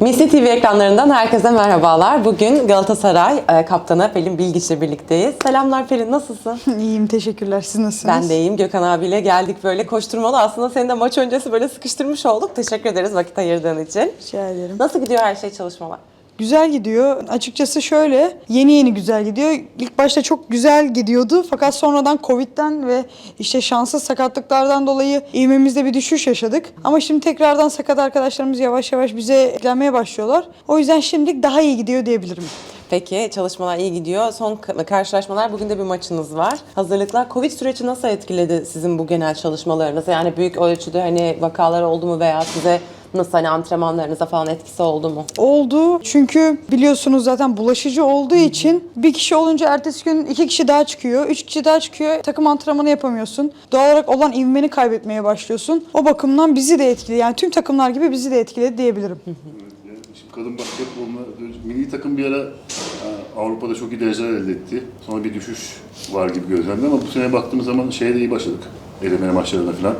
Misli TV ekranlarından herkese merhabalar. Bugün Galatasaray e, kaptanı Pelin Bilgiç'le birlikteyiz. Selamlar Pelin, nasılsın? İyiyim teşekkürler. Siz nasılsınız? Ben de iyiyim. Gökhan abiyle geldik böyle koşturmalı. Aslında seni de maç öncesi böyle sıkıştırmış olduk. Teşekkür ederiz vakit ayırdığın için. Rica ederim. Nasıl gidiyor her şey çalışmalar? Güzel gidiyor. Açıkçası şöyle yeni yeni güzel gidiyor. İlk başta çok güzel gidiyordu fakat sonradan Covid'den ve işte şanssız sakatlıklardan dolayı ivmemizde bir düşüş yaşadık. Ama şimdi tekrardan sakat arkadaşlarımız yavaş yavaş bize eklenmeye başlıyorlar. O yüzden şimdilik daha iyi gidiyor diyebilirim. Peki çalışmalar iyi gidiyor. Son ka- karşılaşmalar bugün de bir maçınız var. Hazırlıklar Covid süreci nasıl etkiledi sizin bu genel çalışmalarınızı? Yani büyük ölçüde hani vakalar oldu mu veya size nasıl hani antrenmanlarınıza falan etkisi oldu mu? Oldu çünkü biliyorsunuz zaten bulaşıcı olduğu için bir kişi olunca ertesi gün iki kişi daha çıkıyor, üç kişi daha çıkıyor. Takım antrenmanı yapamıyorsun. Doğal olarak olan ivmeni kaybetmeye başlıyorsun. O bakımdan bizi de etkiledi. Yani tüm takımlar gibi bizi de etkiledi diyebilirim. Yani Şimdi kadın basketboluna milli takım bir ara e, Avrupa'da çok iyi dereceler elde etti. Sonra bir düşüş var gibi gözlemde ama bu sene baktığımız zaman şeye de iyi başladık. Elemeli maçlarına falan.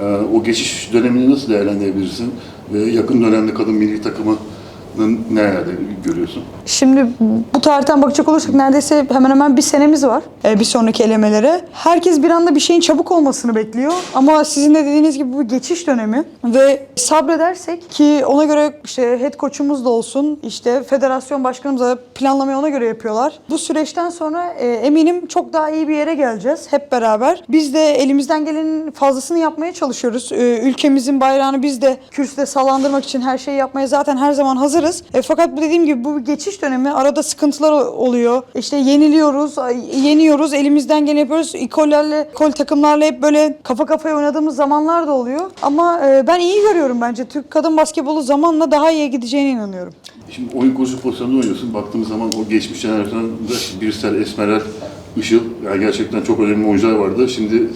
E, O geçiş dönemini nasıl değerlendirebilirsin? Ve yakın dönemde kadın milli takımının nerede görüyorsun? Şimdi bu tarihten bakacak olursak neredeyse hemen hemen bir senemiz var e, bir sonraki elemelere. Herkes bir anda bir şeyin çabuk olmasını bekliyor. Ama sizin de dediğiniz gibi bu geçiş dönemi ve sabredersek ki ona göre işte head coach'umuz da olsun, işte federasyon başkanımız da planlamayı ona göre yapıyorlar. Bu süreçten sonra e, eminim çok daha iyi bir yere geleceğiz hep beraber. Biz de elimizden gelenin fazlasını yapmaya çalışıyoruz. E, ülkemizin bayrağını biz de kürsüde sallandırmak için her şeyi yapmaya zaten her zaman hazırız. E, fakat bu dediğim gibi bu bir geçiş dönemi. Arada sıkıntılar oluyor. İşte yeniliyoruz, yeniyoruz, elimizden geleni yapıyoruz. İkollerle, kol takımlarla hep böyle kafa kafaya oynadığımız zamanlar da oluyor. Ama e, ben iyi görüyorum bence. Türk kadın basketbolu zamanla daha iyi gideceğine inanıyorum. Şimdi oyun kurucu pozisyonda oynuyorsun. Baktığımız zaman o geçmiş jenerasyonda Birsel, Esmerel, Işıl yani gerçekten çok önemli oyuncular vardı. Şimdi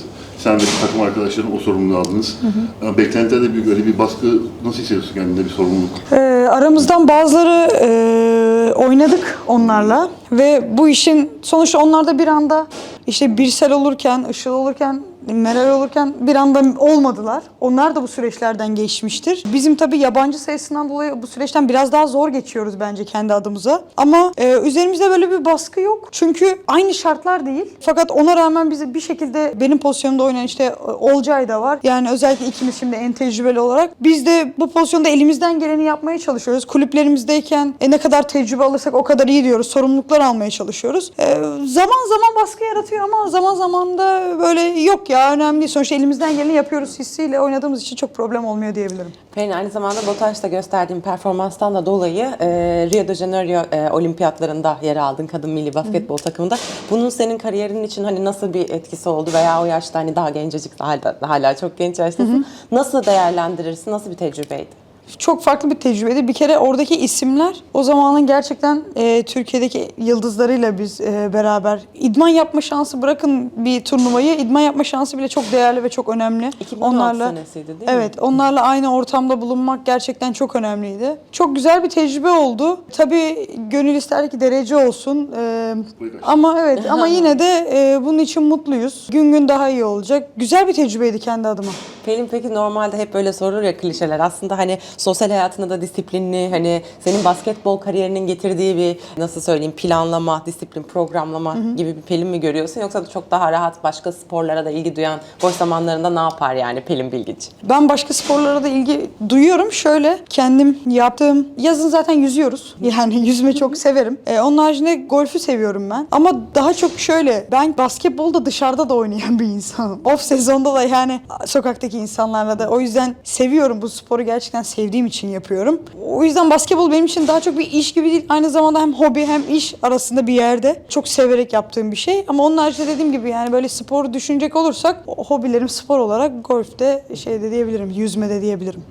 sen ve takım arkadaşların o sorumluluğu aldınız. Ama Beklentiler de büyük. Öyle bir baskı nasıl hissediyorsun kendinde bir sorumluluk? Ee, aramızdan bazıları e, oynadık onlarla ve bu işin sonuçta onlar da bir anda işte Birsel olurken, Işıl olurken, Meral olurken bir anda olmadılar. Onlar da bu süreçlerden geçmiştir. Bizim tabii yabancı sayısından dolayı bu süreçten biraz daha zor geçiyoruz bence kendi adımıza. Ama e, üzerimizde böyle bir baskı yok. Çünkü aynı şartlar değil. Fakat ona rağmen bize bir şekilde benim pozisyonumda oynayan işte e, Olcay da var. Yani özellikle ikimiz şimdi en tecrübeli olarak. Biz de bu pozisyonda elimizden geleni yapmaya çalışıyoruz. Kulüplerimizdeyken e, ne kadar tecrübe alırsak o kadar iyi diyoruz. Sorumluluklar almaya çalışıyoruz. E, zaman zaman baskı yaratıyor ama zaman zaman da böyle yok ya önemli değil. Sonuçta elimizden geleni yapıyoruz hissiyle oynadığımız için çok problem olmuyor diyebilirim. Pelin aynı zamanda BOTAŞ'ta gösterdiğin performanstan da dolayı e, Rio de Janeiro e, olimpiyatlarında yer aldın kadın milli basketbol takımında. Bunun senin kariyerinin için hani nasıl bir etkisi oldu veya o yaşta hani daha gencecik hala, hala çok genç yaştasın. Nasıl değerlendirirsin? Nasıl bir tecrübeydi? Çok farklı bir tecrübeydi. Bir kere oradaki isimler o zamanın gerçekten e, Türkiye'deki yıldızlarıyla biz e, beraber idman yapma şansı bırakın bir turnuvayı idman yapma şansı bile çok değerli ve çok önemli. 2016 senesiydi değil mi? Evet, onlarla aynı ortamda bulunmak gerçekten çok önemliydi. Çok güzel bir tecrübe oldu. Tabii gönül ister ki derece olsun. E, ama evet ama yine de e, bunun için mutluyuz. Gün gün daha iyi olacak. Güzel bir tecrübeydi kendi adıma. Pelin peki normalde hep böyle sorulur ya klişeler. Aslında hani sosyal hayatında da disiplinli hani senin basketbol kariyerinin getirdiği bir nasıl söyleyeyim planlama, disiplin, programlama gibi bir Pelin mi görüyorsun? Yoksa da çok daha rahat başka sporlara da ilgi duyan boş zamanlarında ne yapar yani Pelin Bilgiç? Ben başka sporlara da ilgi duyuyorum. Şöyle kendim yaptığım yazın zaten yüzüyoruz. Yani yüzme çok severim. Ee, onun haricinde golfü seviyorum ben. Ama daha çok şöyle ben basketbolda dışarıda da oynayan bir insanım. Off sezonda da yani sokaktaki insanlarla da o yüzden seviyorum bu sporu gerçekten sevdiğim için yapıyorum. O yüzden basketbol benim için daha çok bir iş gibi değil. Aynı zamanda hem hobi hem iş arasında bir yerde. Çok severek yaptığım bir şey. Ama onun haricinde dediğim gibi yani böyle sporu düşünecek olursak hobilerim spor olarak golfte şeyde diyebilirim, yüzmede diyebilirim.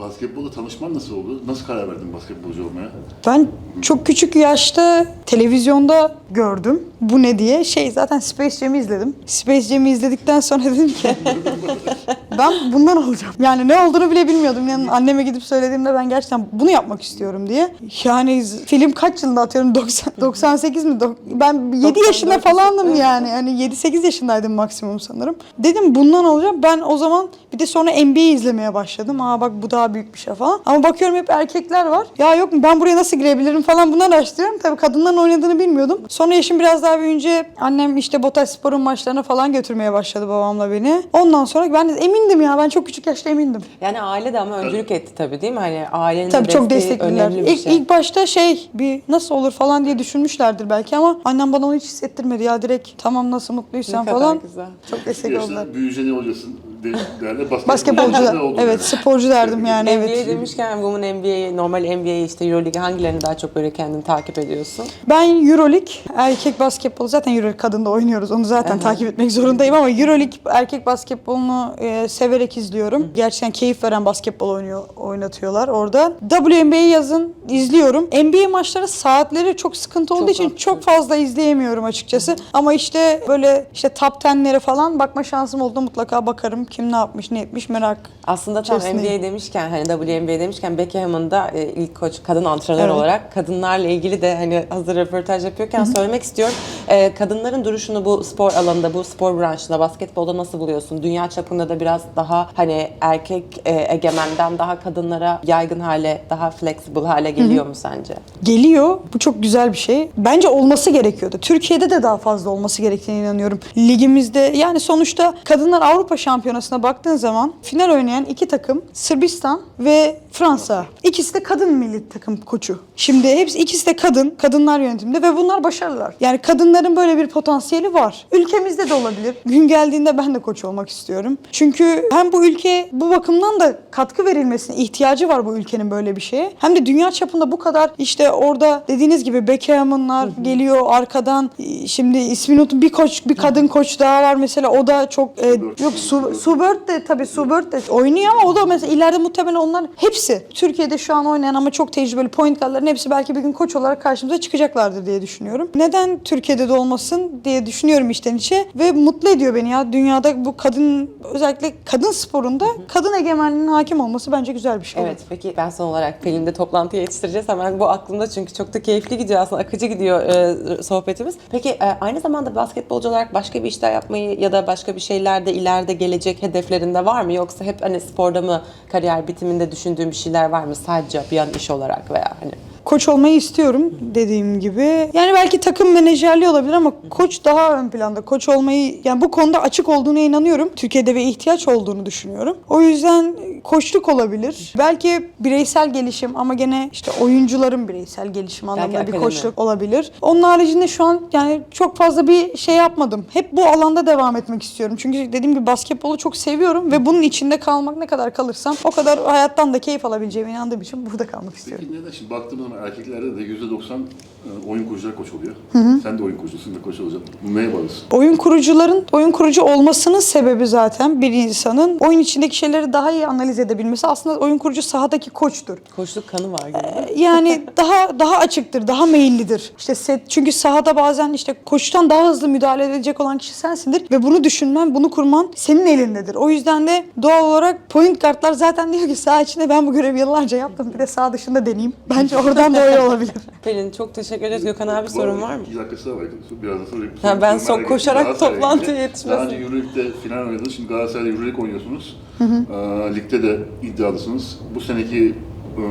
Basketbolla tanışman nasıl oldu? Nasıl karar verdin basketbolcu olmaya? Ben çok küçük yaşta televizyonda gördüm. Bu ne diye. Şey zaten Space Jam'i izledim. Space Jam'i izledikten sonra dedim ki ben bundan olacağım. Yani ne olduğunu bile bilmiyordum. Yani anneme gidip söylediğimde ben gerçekten bunu yapmak istiyorum diye. Yani film kaç yılında atıyorum 90 98 mi? Ben 7 yaşında 94 falandım yani. Yani 7-8 yaşındaydım maksimum sanırım. Dedim bundan olacağım. Ben o zaman bir de sonra NBA izlemeye başladım. Aa bak bu daha büyük bir şey falan. Ama bakıyorum hep erkekler var. Ya yok mu ben buraya nasıl girebilirim falan bunları araştırıyorum. Tabii kadınların oynadığını bilmiyordum. Sonra yaşım biraz daha büyüyünce annem işte Botaş Spor'un maçlarına falan götürmeye başladı babamla beni. Ondan sonra ben de emindim ya. Ben çok küçük yaşta emindim. Yani aile de ama öncülük etti tabii değil mi? Hani ailenin Tabii de çok desteklediler. önemli bir İlk, şey. ilk başta şey bir nasıl olur falan diye düşünmüşlerdir belki ama annem bana onu hiç hissettirmedi ya direkt tamam nasıl mutluysan Ne kadar falan. güzel. Çok destek oldular. Büyüyünce ne olacaksın de- derler. Basketbolcu da evet yani. sporcu derdim yani NBA evet. demişken Women NBA, normal NBA işte Euroleague hangilerini daha çok böyle kendini takip ediyorsun? Ben Euroleague erkek basketbolu zaten Euroleague kadında oynuyoruz. Onu zaten takip etmek zorundayım ama Euroleague erkek basketbolunu e, severek izliyorum. Gerçekten keyif veren basketbol oynuyor oynatıyorlar orada. WNBA'yi yazın izliyorum. NBA maçları saatleri çok sıkıntı olduğu Çok için haklı. çok fazla izleyemiyorum açıkçası. Ama işte böyle işte top 10'lere falan bakma şansım oldu mutlaka bakarım. Kim ne yapmış, ne etmiş merak. Aslında tam İçerisindeyim. NBA demişken hani WNBA demişken Beckham'ın da e, ilk koç kadın antrenör Evet. olarak kadınlarla ilgili de hani hazır röportaj yapıyorken söylemek istiyorum. E, kadınların duruşunu bu spor alanında, bu spor branşında, basketbolda nasıl buluyorsun? Dünya çapında da biraz daha hani erkek e, egemenden daha kadınlara yaygın hale, daha flexible hale geliyor mu sence? geliyor. Bu çok güzel bir şey. Bence olması gerekiyordu. Türkiye'de de daha fazla olması gerektiğine inanıyorum. Ligimizde yani sonuçta kadınlar Avrupa Şampiyonası'na baktığın zaman final oynayan iki takım Sırbistan ve Fransa. İkisi de kadın milli takım koçu. Şimdi hepsi ikisi de kadın, kadınlar yönetiminde ve bunlar başarılılar. Yani kadınların böyle bir potansiyeli var. Ülkemizde de olabilir. Gün geldiğinde ben de koç olmak istiyorum. Çünkü hem bu ülke bu bakımdan da katkı verilmesine ihtiyacı var bu ülkenin böyle bir şeye. Hem de dünya çapında bu kadar işte orada dediğiniz gibi Beckham'ınlar geliyor arkadan şimdi ismini unuttum bir koç bir kadın koç daha var mesela o da çok e, yok Su, Subert de tabii Subert de oynuyor ama o da mesela ileride muhtemelen onlar hepsi Türkiye'de şu an oynayan ama çok tecrübeli point guardların hepsi belki bir gün koç olarak karşımıza çıkacaklardır diye düşünüyorum. Neden Türkiye'de de olmasın diye düşünüyorum içten içe ve mutlu ediyor beni ya dünyada bu kadın özellikle kadın sporunda kadın egemenliğinin hakim olması bence güzel bir şey. Evet peki ben son olarak Pelin'de toplantıya yetiştireceğiz. Hemen bu aklımda çünkü çok da keyifli gidiyor aslında akıcı gidiyor e, sohbetimiz. Peki e, aynı zamanda basketbolcu olarak başka bir işler yapmayı ya da başka bir şeylerde ileride gelecek hedeflerinde var mı? Yoksa hep hani sporda mı kariyer bitiminde düşündüğün bir şeyler var mı? Sadece bir an iş olarak veya hani Koç olmayı istiyorum dediğim gibi. Yani belki takım menajerliği olabilir ama koç daha ön planda. Koç olmayı yani bu konuda açık olduğuna inanıyorum. Türkiye'de ve ihtiyaç olduğunu düşünüyorum. O yüzden koçluk olabilir. Belki bireysel gelişim ama gene işte oyuncuların bireysel gelişim anlamında bir akademi. koçluk olabilir. Onun haricinde şu an yani çok fazla bir şey yapmadım. Hep bu alanda devam etmek istiyorum. Çünkü dediğim gibi basketbolu çok seviyorum ve bunun içinde kalmak ne kadar kalırsam o kadar hayattan da keyif alabileceğime inandığım için burada kalmak istiyorum. Peki neden şimdi baktığımız zaman erkeklerde de %90 e, oyun kurucular koç oluyor. Sen de oyun kurucusun da koç olacaksın. Bu neye bağlısın? Oyun kurucuların oyun kurucu olmasının sebebi zaten bir insanın oyun içindeki şeyleri daha iyi analiz edebilmesi. Aslında oyun kurucu sahadaki koçtur. koçluk kanı var gibi. Yani daha daha açıktır, daha meyillidir. İşte set, çünkü sahada bazen işte koçtan daha hızlı müdahale edecek olan kişi sensindir ve bunu düşünmen, bunu kurman senin elindedir. O yüzden de doğal olarak point guardlar zaten diyor ki saha içinde ben bu görevi yıllarca yaptım. Bir de saha dışında deneyeyim. Bence oradan da öyle olabilir. Pelin çok teşekkür ederiz. Gökhan abi sorun var mı? İki dakikası daha var. Biraz da sorayım. Ha, ben ettim. koşarak toplantıya yetişmesin. Daha önce Euroleague'de final oynadınız. Şimdi Galatasaray'da Euroleague oynuyorsunuz. Ee, ligde de iddialısınız. Bu seneki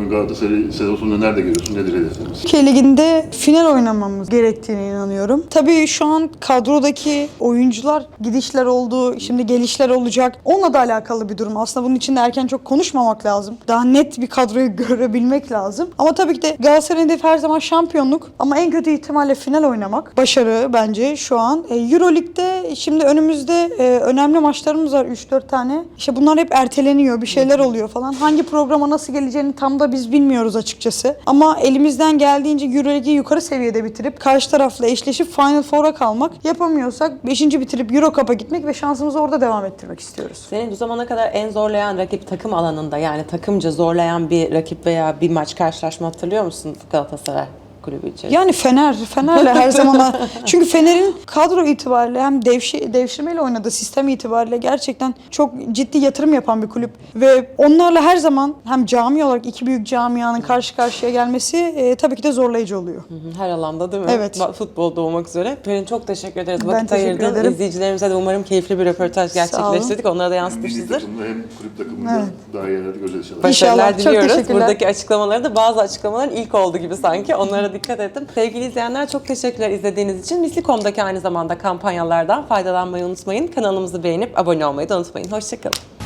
Galatasaray sezon sonunda nerede görüyorsun? Nedir hedefleriniz? Türkiye Ligi'nde final oynamamız gerektiğine inanıyorum. Tabii şu an kadrodaki oyuncular gidişler oldu, şimdi gelişler olacak. Onunla da alakalı bir durum. Aslında bunun için de erken çok konuşmamak lazım. Daha net bir kadroyu görebilmek lazım. Ama tabii ki de Galatasaray'ın hedefi her zaman şampiyonluk. Ama en kötü ihtimalle final oynamak. Başarı bence şu an. E, Euroleague'de şimdi önümüzde e, önemli maçlarımız var 3-4 tane. İşte bunlar hep erteleniyor, bir şeyler oluyor falan. Hangi programa nasıl geleceğini tam da biz bilmiyoruz açıkçası. Ama elimizden geldiğince Euroleague'i yukarı seviyede bitirip karşı tarafla eşleşip Final Four'a kalmak. Yapamıyorsak 5. bitirip Euro Cup'a gitmek ve şansımızı orada devam ettirmek istiyoruz. Seni bu zamana kadar en zorlayan rakip takım alanında yani takımca zorlayan bir rakip veya bir maç karşılaşma hatırlıyor musun Galatasaray kulübü için? Yani Fener, Fener'le her zaman çünkü Fener'in kadro itibariyle hem devşi, devşirmeyle oynadığı sistem itibariyle gerçekten çok ciddi yatırım yapan bir kulüp ve onlarla her zaman hem cami olarak iki büyük camianın karşı karşıya gelmesi e, tabii ki de zorlayıcı oluyor. Her alanda değil mi? Evet. Futbolda olmak üzere. Pelin çok teşekkür ederiz. Ben Vakit teşekkür ayırdın. ederim. İzleyicilerimize de umarım keyifli bir röportaj gerçekleştirdik. Onlara da yansıtmışızdır. hem kulüp takımında daha iyi yerlerde göreceğiz inşallah. İnşallah. Başarılar Çok diliyoruz. teşekkürler. Buradaki açıklamaları da bazı açıklamaların ilk oldu gibi sanki. Onlara dikkat ettim. Sevgili izleyenler çok teşekkürler izlediğiniz için. Misli.com'daki aynı zamanda kampanyalardan faydalanmayı unutmayın. Kanalımızı beğenip abone olmayı da unutmayın. Hoşçakalın.